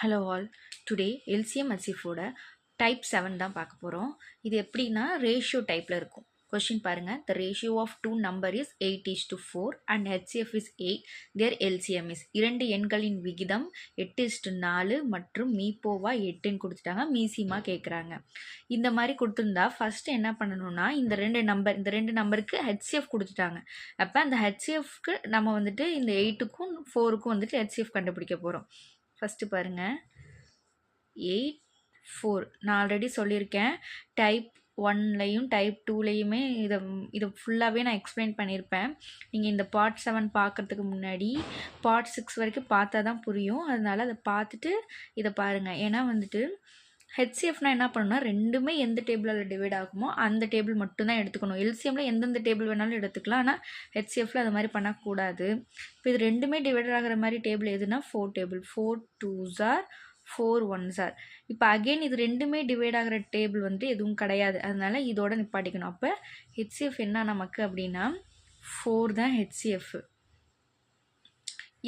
Hello all. Today LCM ஹச்சிஃபோட type seven தான் பார்க்க போகிறோம் இது எப்படின்னா ரேஷியோ டைப்பில் இருக்கும். கொஷின் பாருங்கள் the ratio of two number is eight is to four and HCF is eight there LCM is இரண்டு எண்களின் விகிதம் எட்டு இஸ் டு நாலு மற்றும் மீப்போவா எட்டுன்னு கொடுத்துட்டாங்க. மீசிமா கேட்குறாங்க இந்த மாதிரி கொடுத்துருந்தா ஃபஸ்ட்டு என்ன பண்ணணும்னா இந்த ரெண்டு நம்பர் இந்த ரெண்டு நம்பருக்கு ஹெச்சிஎஃப் கொடுத்துட்டாங்க. அப்போ அந்த ஹெச்சிஎஃப்க்கு நம்ம வந்துட்டு இந்த எயிட்டுக்கும் ஃபோருக்கும் வந்துட்டு ஹெச்சிஎஃப் கண்டுபிடிக்க போகிறோம் ஃபஸ்ட்டு பாருங்கள் எயிட் ஃபோர். நான் ஆல்ரெடி சொல்லியிருக்கேன். டைப் ஒன்லையும் டைப் டூலையுமே இதை இதை ஃபுல்லாகவே நான் எக்ஸ்பிளைன் பண்ணியிருப்பேன். நீங்கள் இந்த பார்ட் செவன் பார்க்குறதுக்கு முன்னாடி பார்ட் சிக்ஸ் வரைக்கும் பார்த்தா தான் புரியும். அதனால் அதை பார்த்துட்டு இதை பாருங்கள் ஏன்னா வந்துட்டு ஹெச்சிஎஃப்னா என்ன பண்ணணும்னா ரெண்டுமே எந்த டேபிளில் டிவைட் ஆகுமோ அந்த டேபிள் மட்டும்தான் எடுத்துக்கணும். எல்சிஎம்மில் எந்தெந்த டேபிள் வேணாலும் எடுத்துக்கலாம். ஆனால் ஹெச்சிஎஃப்பில் அது மாதிரி பண்ணக்கூடாது. இப்போ இது ரெண்டுமே டிவைட் ஆகிற மாதிரி டேபிள் எதுனா four table four two jar four one sir இப்போ அகெயின் இது ரெண்டுமே டிவைட் ஆகிற டேபிள் வந்துட்டு எதுவும் கிடையாது. அதனால இதோட நிப்பாட்டிக்கணும். அப்போ ஹெச்சிஎஃப் என்ன நமக்கு அப்படின்னா ஃபோர் தான் ஹெச்சிஎஃப்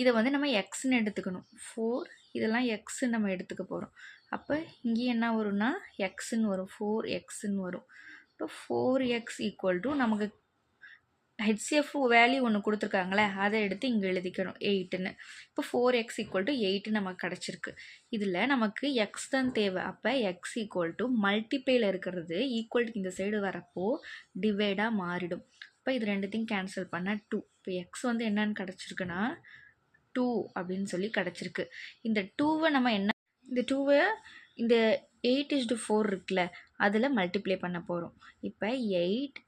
இதை வந்து நம்ம எக்ஸ்ன்னு எடுத்துக்கணும். ஃபோர் இதெல்லாம் எக்ஸுன்னு நம்ம எடுத்துக்க போகிறோம் அப்போ இங்கேயும் என்ன வரும்னா எக்ஸுன்னு வரும். ஃபோர் எக்ஸுன்னு வரும். இப்போ ஃபோர் எக்ஸ் ஈக்குவல் டு நமக்கு ஹெச்சிஎஃப் வேல்யூ ஒன்று கொடுத்துருக்காங்களே அதை எடுத்து இங்கே எழுதிக்கணும். எயிட்டுன்னு இப்போ four X equal to eight நமக்கு கிடச்சிருக்கு. இதில் நமக்கு எக்ஸ் தான் தேவை. அப்போ எக்ஸ் ஈக்குவல் டு மல்டிபேயில் இருக்கிறது ஈக்குவல் இந்த சைடு வரப்போ டிவைடாக மாறிடும். இப்போ இது ரெண்டுத்தையும் கேன்சல் பண்ணால் டூ இப்போ எக்ஸ் வந்து என்னன்னு கிடச்சிருக்குன்னா டூ அப்படின்னு சொல்லி கிடச்சிருக்கு. இந்த டூவை நம்ம என்ன இந்த டூவை இந்த எயிட் இஸ் டு ஃபோர் இருக்குல்ல அதில் மல்டிப்ளை பண்ண போகிறோம் இப்போ எயிட்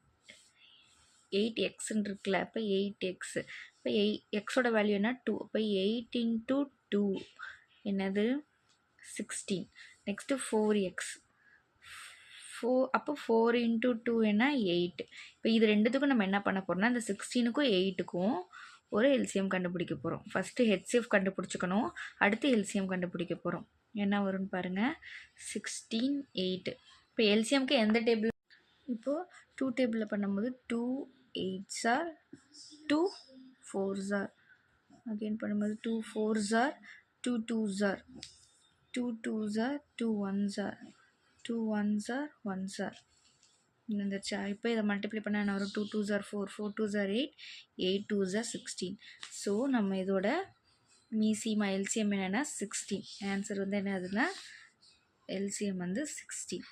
எயிட் எக்ஸ்ன்னு இருக்குல்ல இப்போ எயிட் எக்ஸு இப்போ எயிட் எக்ஸோட வேல்யூ என்ன? டூ இப்போ எயிட் இன்ட்டு டூ என்னது? Sixteen next four x four அப்போ ஃபோர் இன்ட்டு டூ என்ன? எயிட் இப்போ இது ரெண்டுத்துக்கும் நம்ம என்ன பண்ண போகிறோம்னா இந்த சிக்ஸ்டீனுக்கும் எயிட்டுக்கும் ஒரு எல்சிஎம் கண்டுபிடிக்க போகிறோம் ஃபஸ்ட்டு ஹெச்சிஎஃப் கண்டுபிடிச்சிக்கணும். அடுத்து எல்சிஎம் கண்டுபிடிக்க போகிறோம் என்ன வரும்னு பாருங்கள் சிக்ஸ்டீன் எயிட்டு இப்போ எல்சிஎம்க்கு எந்த டேபிள் இப்போது டூ டேபிளில் பண்ணும்போது two eight sir two four jar again பண்ணும்போது two four jar two two sir two two sir two one sir two one sir one sir வந்துருச்சா இப்போ இதை மல்டிப்ளை பண்ண என்ன வரும்? Two two jar four four two jar eight eight two jar sixteen so நம்ம இதோட மீசிமா LCM என்னென்னா சிக்ஸ்டீன் ஆன்சர் வந்து என்ன ஆகுதுன்னா எல்சிஎம் வந்து சிக்ஸ்டீன்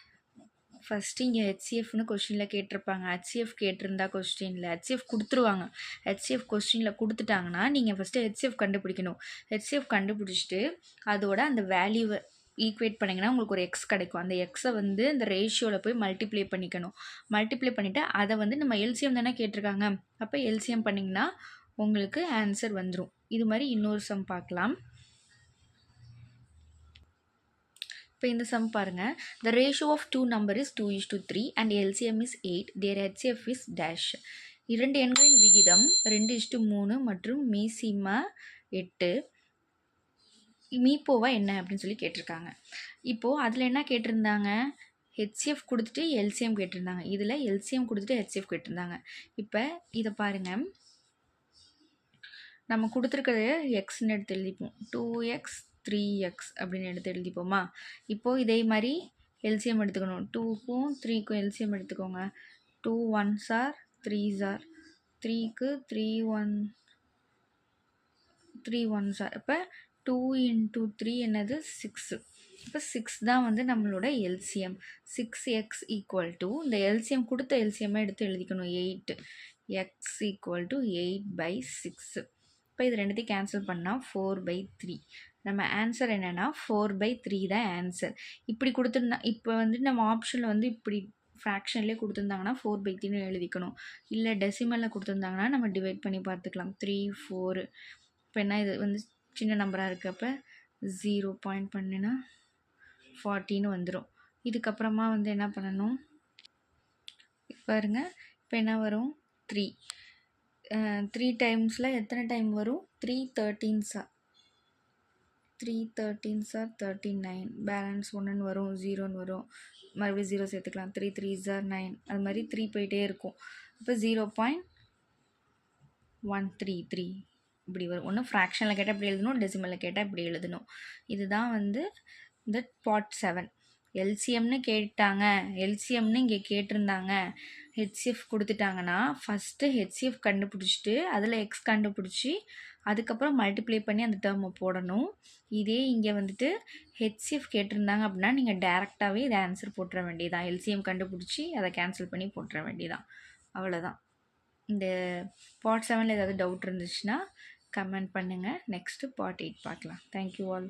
ஃபஸ்ட்டு இங்கே ஹெச்சிஎஃப்னு கொஸ்டினில் கேட்டிருப்பாங்க. ஹெச்சிஎஃப் கேட்டிருந்தா கொஸ்டினில் ஹெச்சிஎஃப் கொடுத்துருவாங்க. ஹெச்சிஎஃப் கொஸ்டினில் கொடுத்துட்டாங்கன்னா நீங்கள் ஃபஸ்ட்டு ஹெச்சிஎஃப் கண்டுபிடிக்கணும். ஹெச்சிஎஃப் கண்டுபிடிச்சிட்டு அதோட அந்த வேல்யூவை ஈக்குவேட் பண்ணிங்கன்னா உங்களுக்கு ஒரு எக்ஸ் கிடைக்கும். அந்த எக்ஸை வந்து இந்த ரேஷியோவில் போய் மல்டிப்ளை பண்ணிக்கணும். மல்டிப்ளை பண்ணிவிட்டு அதை வந்து நம்ம எல்சிஎம் தானே கேட்டிருக்காங்க. அப்போ எல்சிஎம் பண்ணிங்கன்னா உங்களுக்கு ஆன்சர் வந்துடும் இது மாதிரி இன்னொரு சம் பார்க்கலாம். இப்போ இந்த சம் பாருங்கள் the ratio of two number is two is two three and LCM is eight their HF is dash இரண்டு எண்களின் விகிதம் ரெண்டு இஷ்டு மூணு மற்றும் மீசிமா எட்டு. மீப்போவா என்ன அப்படின்னு சொல்லி கேட்டிருக்காங்க. இப்போது அதில் என்ன கேட்டிருந்தாங்க? ஹெச்சிஎஃப் கொடுத்துட்டு எல்சிஎம் கேட்டிருந்தாங்க. இதில் எல்சிஎம் கொடுத்துட்டு ஹெச்சிஎஃப் கேட்டிருந்தாங்க. இப்போ இதை பாருங்கள் நம்ம கொடுத்துருக்கிறது எக்ஸ்ன்னு எடுத்து எழுதிப்போம். டூ எக்ஸ் த்ரீ எக்ஸ் அப்படின்னு எடுத்து எழுதிப்போமா? இப்போது இதே மாதிரி எல்சிஎம் எடுத்துக்கணும். டூக்கும் த்ரீக்கும் எல்சிஎம் எடுத்துக்கோங்க. Two one are three are த்ரீக்கு three one three one are இப்போ டூ இன்ட்டு த்ரீ என்னது? சிக்ஸு இப்போ சிக்ஸ் தான் வந்து நம்மளோட LCM six x equal to இந்த எல்சிஎம் கொடுத்த எல்சிஎம்மை எடுத்து எழுதிக்கணும். Eight x equal to eight by six இப்போ இது ரெண்டுத்தையும் கேன்சல் பண்ணால் ஃபோர் பை த்ரீ நம்ம ஆன்சர் என்னென்னா ஃபோர் பை த்ரீ தான் ஆன்சர் இப்படி கொடுத்துருந்தா இப்போ வந்து நம்ம ஆப்ஷனில் வந்து இப்படி ஃப்ராக்ஷன்லேயே கொடுத்துருந்தாங்கன்னா ஃபோர் பை த்ரீன்னு எழுதிக்கணும். இல்லை டெசிமலில் கொடுத்துருந்தாங்கன்னா நம்ம டிவைட் பண்ணி பார்த்துக்கலாம். த்ரீ ஃபோரு இப்போ என்ன இது வந்து சின்ன நம்பராக இருக்கப்போ ஜீரோ பாயிண்ட் பண்ணினா ஃபார்ட்டின்னு வந்துடும் இதுக்கப்புறமா வந்து என்ன பண்ணணும்? பாருங்க இப்போ என்ன வரும்? த்ரீ த்ரீ டைம்ஸில் எத்தனை டைம் வரும்? Three தேர்ட்டீன்ஸா three thirteen are thirty nine balance ஒன்றுன்னு வரும் ஜீரோன்னு வரும். மறுபடியும் ஜீரோ சேர்த்துக்கலாம். த்ரீ த்ரீ சார் நைன் அது மாதிரி த்ரீ போயிட்டே இருக்கும். இப்போ zero point one three three இப்படி வரும். ஒன்று ஃப்ராக்ஷனில் கேட்டால் இப்படி எழுதணும் டெசிமலில் கேட்டால் இப்படி எழுதணும். இதுதான் வந்து இந்த பாட் செவன் எல்சிஎம்னு கேட்டாங்க. எல்சிஎம்னு இங்கே கேட்டிருந்தாங்க. ஹெச்சிஎஃப் கொடுத்துட்டாங்கன்னா ஃபஸ்ட்டு ஹெச்சிஎஃப் கண்டுபிடிச்சிட்டு அதில் எக்ஸ் கண்டுபிடிச்சி அதுக்கப்புறம் மல்டிப்ளை பண்ணி அந்த டேர்மை போடணும். இதே இங்கே வந்துட்டு ஹெச்சிஎஃப் கேட்டிருந்தாங்க அப்படின்னா நீங்கள் டேரெக்டாகவே இதை ஆன்சர் போட்டுற வேண்டியதான் எல்சிஎம் கண்டுபிடிச்சி அதை கேன்சல் பண்ணி போட்டுற வேண்டியதான் அவ்வளோதான் இந்த பாட் செவனில் ஏதாவது டவுட் இருந்துச்சுன்னா கமெண்ட் பண்ணுங்கள் நெக்ஸ்ட்டு பார்ட் எயிட் பார்க்கலாம். Thank you all